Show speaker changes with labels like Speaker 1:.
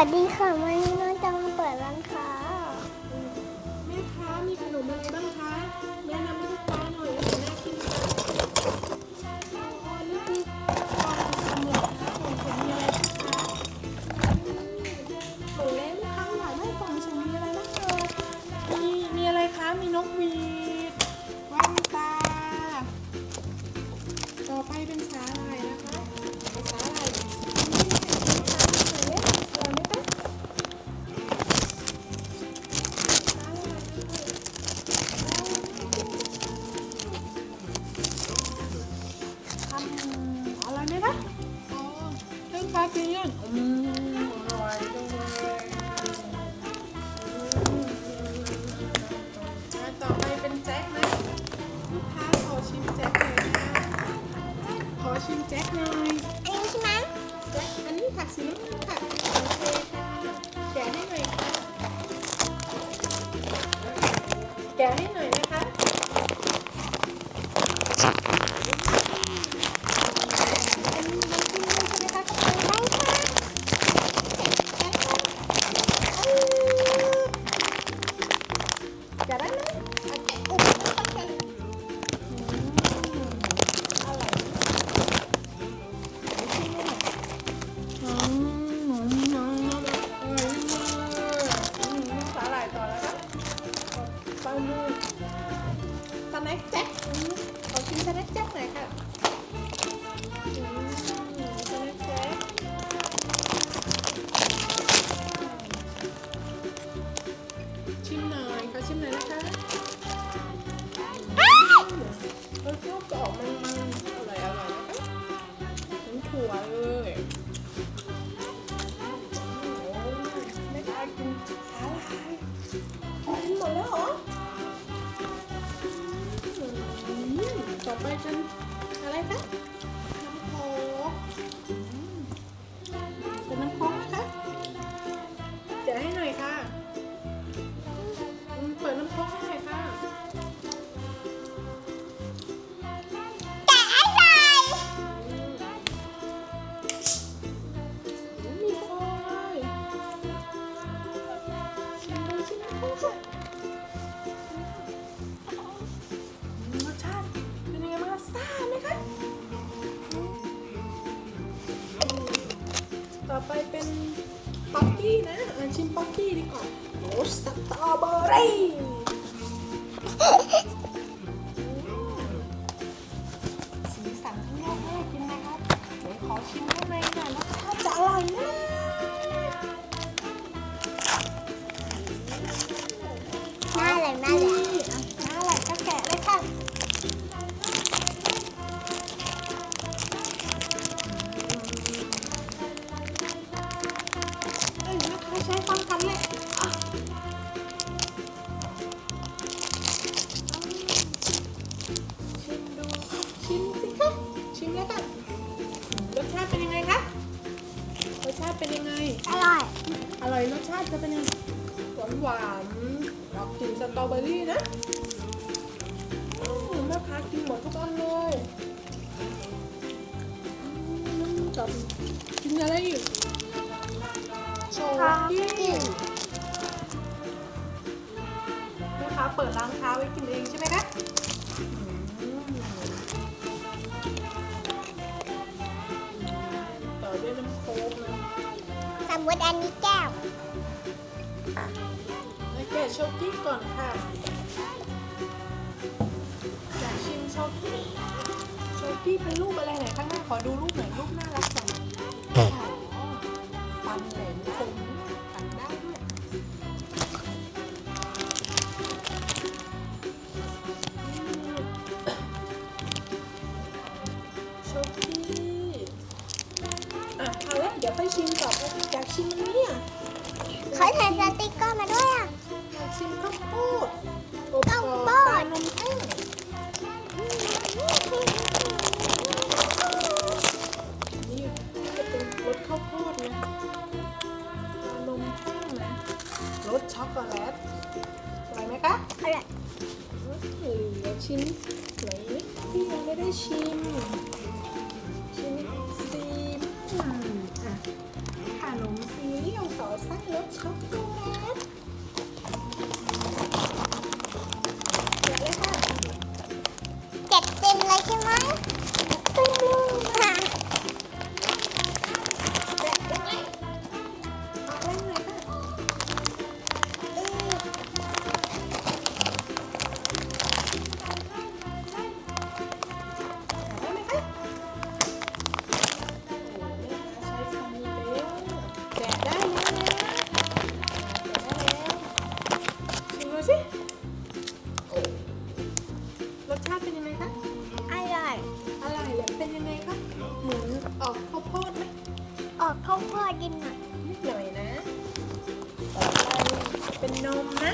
Speaker 1: วัสดีค่ะวันนี้น้องจะมาเปิดร้านค้า
Speaker 2: แม่ค้ามีขนมอะไรบ้างคะแนะนำให้ ผักสีน้ำมันค่ะโอเคค่ะแกะให้หน่อยแกะให้หน่อย สแน็คแจ็คขอกินสแน็คแจ็คหน่อยค่ะอืมสแน็คแจ็คชิมหน่อยขอชิมหน่อยนะคะรสชาติจะออกมันมันๆอร่อยอร่อยนะคะเหมือนถั่วเลย อไปเป็นอะไรคะ ไปเป็นป๊อกกี้นะอะชิมป๊อกกี้ดีกว่าโอ้สตรอเบอรี่สีสันข้างนอกน่ากินนะครับเดี๋ยวขอชิมข้างในหน่อย
Speaker 1: นะ
Speaker 2: ครับ ร่
Speaker 1: อย
Speaker 2: รสชาติจะเป็นยังไงหวานหวานๆรับกลิ่นสตรอเบอรี่นะอืมแม่ค้ากินหมดทุกอันเลยอืมกับกินอะไรอีกโชกี้แม่ค้าเปิดร้านค้าไว้กินเองใช่ไหมคะอืมต่อด้วยน้ำโค้กนะ
Speaker 1: สมมติอันนี้แก้ว
Speaker 2: แล้วแกะโชกี้ก่อนค่ะอยากชิมโชกี้โชกี้เป็นรูปอะไรไหนข้างหน้าขอดูรูปหน่อยรูปน่ารักจังอ๋อฟันแหลมคมตัดได้ด้วยโชกี้อะเอาละเดี๋ยวไปชิมต่อไปอยากชิมอันนี้อะ
Speaker 1: เขาใส่สติ๊กเกอร์มาด้วยอะ
Speaker 2: อยาก ชิมข้าวโพด
Speaker 1: ข้าวโพด
Speaker 2: ลานมแท่งนี่จะเป็นรสข้าวโพดนะปนมแท่งนะรสช็อกโกแลตอร่อยไหมคะ
Speaker 1: อร่อย
Speaker 2: เหลือชิ้นไหนที่ยังไม่ได้ชิม ชิ้นซีมอะขนมซีเรียลขอไส้รสช็อกโกแลต
Speaker 1: like it,
Speaker 2: Mom? กินหน่อยนิดห
Speaker 1: น่อย
Speaker 2: นะต่อไปเป็นนมนะ